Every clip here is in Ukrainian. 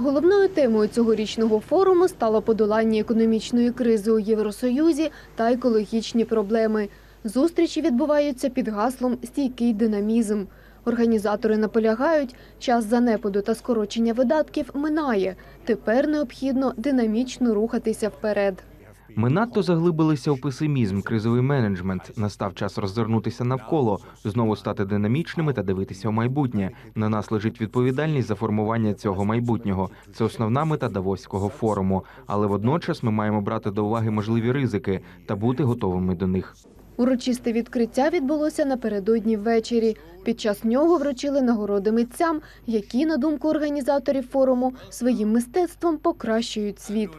Головною темою цьогорічного форуму стало подолання економічної кризи у Євросоюзі та екологічні проблеми. Зустрічі відбуваються під гаслом Стійкий динамізм. Організатори наполягають, час занепаду та скорочення видатків минає. Тепер необхідно динамічно рухатися вперед. Ми надто заглибилися у песимізм, кризовий менеджмент. Настав час роззирнутися навколо, знову стати динамічними та дивитися у майбутнє. На нас лежить відповідальність за формування цього майбутнього. Це основна мета Давоського форуму. Але водночас ми маємо брати до уваги можливі ризики та бути готовими до них. Урочисте відкриття відбулося напередодні ввечері. Під час нього вручили нагороди митцям, які, на думку організаторів форуму, своїм мистецтвом покращують світ.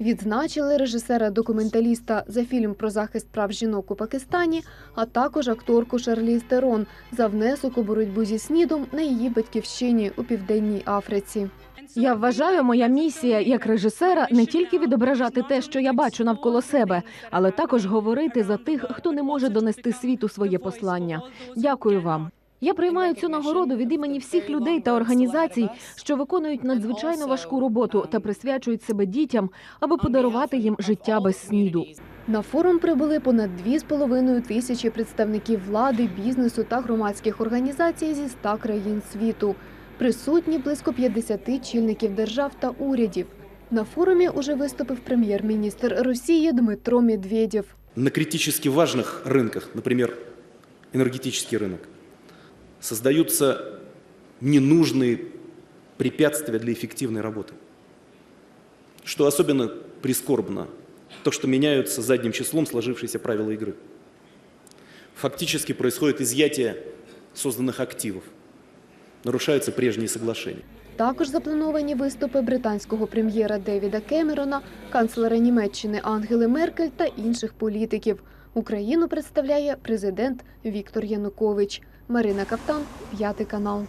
Відзначили режисера-документаліста за фільм про захист прав жінок у Пакистані, а також акторку Шарліз Терон за внесок у боротьбу зі снідом на її батьківщині у південній Африці. Я вважаю, моя місія як режисера не тільки відображати те, що я бачу навколо себе, але також говорити за тих, хто не може донести світу своє послання. Дякую вам. Я приймаю цю нагороду від імені всіх людей та організацій, що виконують надзвичайно важку роботу та присвячують себе дітям, аби подарувати їм життя без сніду. На форум прибули понад 2,5 тисячі представників влади, бізнесу та громадських організацій зі 100 країн світу. Присутні близько 50 чільників держав та урядів. На форумі уже виступив прем'єр-міністр Росії Дмитро Медведєв. на критически важных рынках, например, энергетический рынок, создаются ненужные препятствия для эффективной работы. Что особенно прискорбно, то, что меняются задним числом сложившиеся правила игры. Фактически происходит изъятие созданных активов, нарушаются прежние соглашения. Також заплановані виступи британського прем'єра Девіда Кемерона, канцлера Німеччини Ангели Меркель та інших політиків. Україну представляє президент Віктор Янукович. Марина Каптан, п'ятий канал.